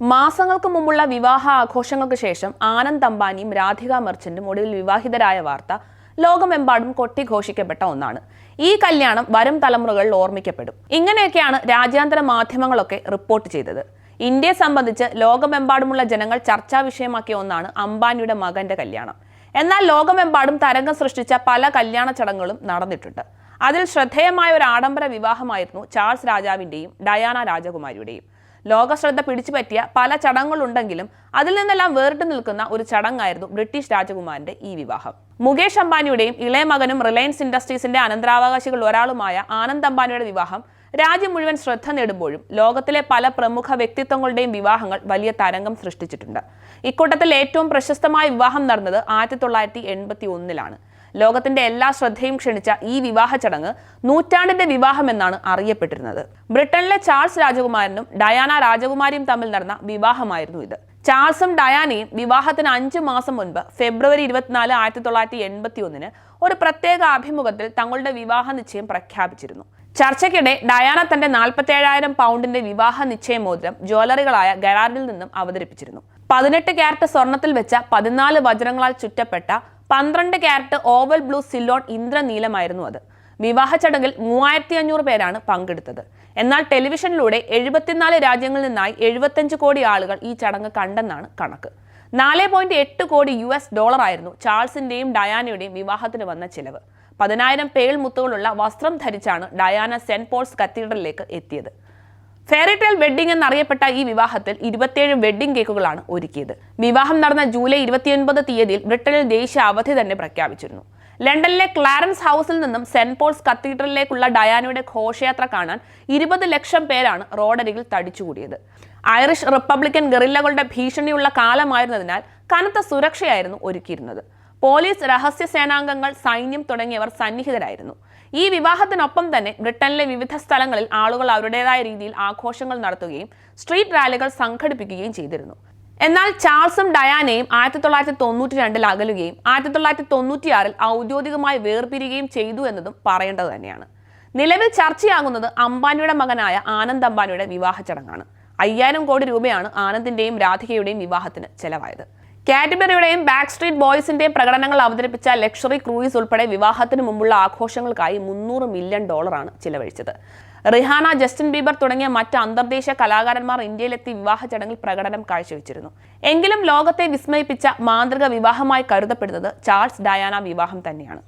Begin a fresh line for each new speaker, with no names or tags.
മാസങ്ങൾക്ക് മുമ്പുള്ള വിവാഹ ആഘോഷങ്ങൾക്ക് ശേഷം ആനന്ദ് അംബാനിയും രാധിക മെർച്ചന്റും ഒടുവിൽ വിവാഹിതരായ വാർത്ത ലോകമെമ്പാടും കൊട്ടിഘോഷിക്കപ്പെട്ട ഒന്നാണ്. ഈ കല്യാണം വരും തലമുറകളിൽ ഓർമ്മിക്കപ്പെടും. ഇങ്ങനെയൊക്കെയാണ് രാജ്യാന്തര മാധ്യമങ്ങളൊക്കെ റിപ്പോർട്ട് ചെയ്തത്. ഇന്ത്യയെ സംബന്ധിച്ച് ലോകമെമ്പാടുമുള്ള ജനങ്ങൾ ചർച്ചാ വിഷയമാക്കിയ ഒന്നാണ് അംബാനിയുടെ മകന്റെ കല്യാണം. എന്നാൽ ലോകമെമ്പാടും തരംഗം സൃഷ്ടിച്ച പല കല്യാണ ചടങ്ങുകളും നടന്നിട്ടുണ്ട്. അതിൽ ശ്രദ്ധേയമായ ഒരു ആഡംബര വിവാഹമായിരുന്നു ചാൾസ് രാജാവിന്റെയും ഡയാന രാജകുമാരിയുടെയും. ലോകശ്രദ്ധ പിടിച്ചുപറ്റിയ പല ചടങ്ങുകളുണ്ടെങ്കിലും അതിൽ നിന്നെല്ലാം വേറിട്ട് നിൽക്കുന്ന ഒരു ചടങ്ങായിരുന്നു ബ്രിട്ടീഷ് രാജകുമാരന്റെ ഈ വിവാഹം. മുകേഷ് അംബാനിയുടെയും ഇളയ മകനും റിലയൻസ് ഇൻഡസ്ട്രീസിന്റെ അനന്തരാവകാശികളിൽ ഒരാളുമായ ആനന്ദ് അംബാനിയുടെ വിവാഹം രാജ്യം മുഴുവൻ ശ്രദ്ധ നേടുമ്പോഴും ലോകത്തിലെ പല പ്രമുഖ വ്യക്തിത്വങ്ങളുടെയും വിവാഹങ്ങൾ വലിയ തരംഗം സൃഷ്ടിച്ചിട്ടുണ്ട്. ഇക്കൂട്ടത്തിൽ ഏറ്റവും പ്രശസ്തമായ വിവാഹം നടന്നത് ആയിരത്തി തൊള്ളായിരത്തി എൺപത്തി ഒന്നിലാണ്. ലോകത്തിന്റെ എല്ലാ ശ്രദ്ധയും ക്ഷണിച്ച ഈ വിവാഹ ചടങ്ങ് നൂറ്റാണ്ടിന്റെ വിവാഹം എന്നാണ് അറിയപ്പെട്ടിരുന്നത്. ബ്രിട്ടനിലെ ചാൾസ് രാജകുമാരനും ഡയാന രാജകുമാരിയും തമ്മിൽ നടന്ന വിവാഹമായിരുന്നു ഇത്. ചാൾസും ഡയാനയും വിവാഹത്തിന് അഞ്ച് മാസം മുൻപ് ഫെബ്രുവരി ഇരുപത്തിനാല് ആയിരത്തി തൊള്ളായിരത്തി എൺപത്തി ഒന്നിന് ഒരു പ്രത്യേക അഭിമുഖത്തിൽ തങ്ങളുടെ വിവാഹ നിശ്ചയം പ്രഖ്യാപിച്ചിരുന്നു. ചർച്ചയ്ക്കിടെ ഡയാന തന്റെ നാൽപ്പത്തേഴായിരം പൗണ്ടിന്റെ വിവാഹ നിശ്ചയ മോതിരം ജ്വല്ലറികളായ ഗരാറിൽ നിന്നും അവതരിപ്പിച്ചിരുന്നു. പതിനെട്ട് ക്യാരറ്റ് സ്വർണത്തിൽ വെച്ച പതിനാല് വജ്രങ്ങളാൽ ചുറ്റപ്പെട്ട പന്ത്രണ്ട് ക്യാരറ്റ് ഓവൽ ബ്ലൂ സിലോൺ ഇന്ദ്രനീലമായിരുന്നു അത്. വിവാഹ ചടങ്ങിൽ മൂവായിരത്തി അഞ്ഞൂറ് പേരാണ് പങ്കെടുത്തത്. എന്നാൽ ടെലിവിഷനിലൂടെ എഴുപത്തിനാല് രാജ്യങ്ങളിൽ നിന്നായി എഴുപത്തഞ്ച് കോടി ആളുകൾ ഈ ചടങ്ങ് കണ്ടെന്നാണ് കണക്ക്. നാല് പോയിന്റ് എട്ട് കോടി യു എസ് ഡോളറായിരുന്നു ചാൾസിന്റെയും ഡയാനയുടെയും വിവാഹത്തിന് വന്ന ചിലവ്. പതിനായിരം പേൾ മുത്തുകളുള്ള വസ്ത്രം ധരിച്ചാണ് ഡയാന സെന്റ് പോൾസ് കത്തീഡ്രലിലേക്ക് എത്തിയത്. ഫെയറിറ്റെൽ വെഡ്ഡിംഗ് എന്നറിയപ്പെട്ട ഈ വിവാഹത്തിൽ ഇരുപത്തിയേഴ് വെഡ്ഡിംഗ് കേക്കുകളാണ് ഒരുക്കിയത്. വിവാഹം നടന്ന ജൂലൈ ഇരുപത്തിയൊൻപത് തീയതിയിൽ ബ്രിട്ടനിൽ ദേശീയ അവധി തന്നെ പ്രഖ്യാപിച്ചിരുന്നു. ലണ്ടനിലെ ക്ലാരൻസ് ഹൗസിൽ നിന്നും സെന്റ് പോൾസ് കത്തീഡ്രലിലേക്കുള്ള ഡയാനയുടെ ഘോഷയാത്ര കാണാൻ ഇരുപത് ലക്ഷം പേരാണ് റോഡരികിൽ തടിച്ചുകൂടിയത്. ഐറിഷ് റിപ്പബ്ലിക്കൻ ഗറില്ലകളുടെ ഭീഷണിയുള്ള കാലമായിരുന്നതിനാൽ കനത്ത സുരക്ഷയായിരുന്നു ഒരുക്കിയിരുന്നത്. പോലീസ് രഹസ്യ സേനാംഗങ്ങൾ സൈന്യം തുടങ്ങിയവർ സന്നിഹിതരായിരുന്നു. ഈ വിവാഹത്തിനൊപ്പം തന്നെ ബ്രിട്ടനിലെ വിവിധ സ്ഥലങ്ങളിൽ ആളുകൾ അവരുടേതായ രീതിയിൽ ആഘോഷങ്ങൾ നടത്തുകയും സ്ട്രീറ്റ് റാലികൾ സംഘടിപ്പിക്കുകയും ചെയ്തിരുന്നു. എന്നാൽ ചാൾസും ഡയാനയും ആയിരത്തി തൊള്ളായിരത്തി തൊണ്ണൂറ്റി രണ്ടിൽ അകലുകയും ആയിരത്തി തൊള്ളായിരത്തി തൊണ്ണൂറ്റിയാറിൽ ഔദ്യോഗികമായി വേർപിരിയുകയും ചെയ്തു എന്നതും പറയേണ്ടത് തന്നെയാണ്. നിലവിൽ ചർച്ചയാകുന്നത് അംബാനിയുടെ മകനായ ആനന്ദ് അംബാനിയുടെ വിവാഹ ചടങ്ങാണ്. അയ്യായിരം കോടി രൂപയാണ് ആനന്ദിന്റെയും രാധികയുടെയും വിവാഹത്തിന് ചെലവായത്. കാറ്റബറിയുടെയും ബാക്ക് സ്ട്രീറ്റ് ബോയ്സിന്റെയും പ്രകടനങ്ങൾ അവതരിപ്പിച്ച ലക്ഷറി ക്രൂയിസ് ഉൾപ്പെടെ വിവാഹത്തിന് മുമ്പുള്ള ആഘോഷങ്ങൾക്കായി മുന്നൂറ് മില്യൺ ഡോളറാണ് ചിലവഴിച്ചത്. റിഹാന ജസ്റ്റിൻ ബീബർ തുടങ്ങിയ മറ്റ് അന്തർദേശീയ കലാകാരന്മാർ ഇന്ത്യയിലെത്തി വിവാഹ ചടങ്ങിൽ പ്രകടനം കാഴ്ചവെച്ചിരുന്നു. എങ്കിലും ലോകത്തെ വിസ്മയിപ്പിച്ച മാന്ത്രിക വിവാഹമായി കരുതപ്പെടുന്നത് ചാൾസ് ഡയാന വിവാഹം തന്നെയാണ്.